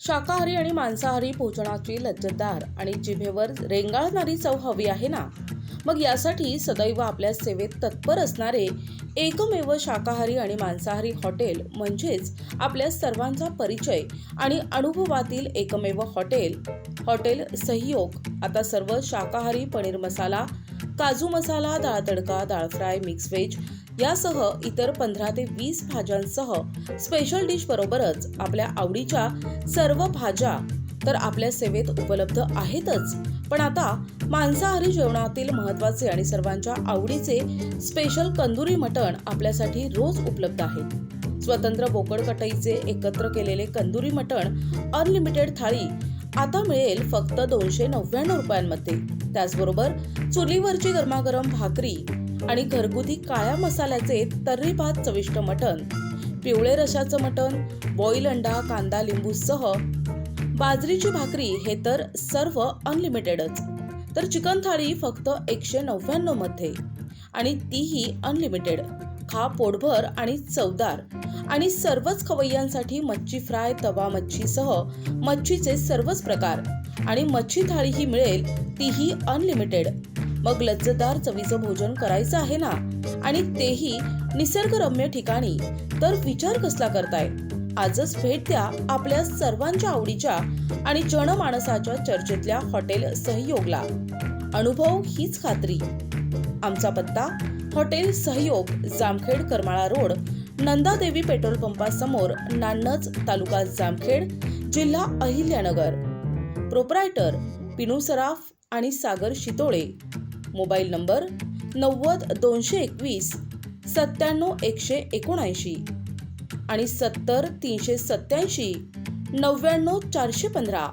शाकाहारी आणि मांसाहारी भोजनाची लज्जतदार आणि जिभेवर रेंगाळणारी चव हवी आहे ना? मग यासाठी सदैव आपल्या सेवेत तत्पर असणारे एकमेव शाकाहारी आणि मांसाहारी हॉटेल म्हणजेच आपल्या सर्वांचा परिचय आणि अनुभवातील एकमेव हॉटेल. हॉटेल सहयोग आता सर्व शाकाहारी पनीर मसाला काजू मसाला डाळ तडका डाळ फ्राय मिक्स व्हेज यासह इतर पंधरा ते वीस भाज्यांसह स्पेशल डिश बरोबरच आपल्या आवडीच्या सर्व भाज्या तर आपल्या सेवेत उपलब्ध आहेतच. पण आता मांसाहारी जेवणातील महत्त्वाचे आणि सर्वांच्या आवडीचे स्पेशल कंदुरी मटण आपल्यासाठी रोज उपलब्ध आहे. स्वतंत्र बोकड कटईचे एकत्र केलेले कंदुरी मटण अनलिमिटेड थाळी आता मिळेल फक्त दोनशे नव्याण्णव रुपयांमध्ये. त्याचबरोबर चुलीवरची गरमागरम भाकरी आणि घरगुती काळ्या मसाल्याचे तर्री भात चविष्ट मटण पिवळे रशाचं मटण बॉईल अंडा कांदा लिंबूसह बाजरीची भाकरी हे तर सर्व अनलिमिटेडच तर चिकन थाळी फक्त एकशे नव्याण्णवमध्ये. आणि तीही अनलिमिटेड खा पोटभर आणि चवदार. आणि सर्वच खवय्यांसाठी मच्छी फ्राय तवा मच्छीसह मच्छीचे सर्वच प्रकार. आणि मच्छी थाळी ही मिळेल तीही अनलिमिटेड मग लज्जतदार चवीचं भोजन करायचं आहे ना? आणि तेही निसर्गरम्य ठिकाणी. तर विचार कसला करताय? आजच भेट द्या आपल्या सर्वांच्या आवडीच्या आणि जनमानसाच्या चर्चेतल्या हॉटेल सहयोगला. अनुभव हीच खात्री. आमचा पत्ता hotel Sahyog Jamkhed Karmala road Nandadevi petrol पंपासमोर नान्नच तालुका जामखेड जिल्हा अहिल्यानगर. प्रोपरायटर पिनू सराफ आणि सागर शितोळे. मोबाईल नंबर नव्वद दोनशे एकवीस सत्त्याण्णव एकशे एकोणऐंशी आणि सत्तर तीनशे सत्याऐंशी नव्याण्णव चारशे पंधरा.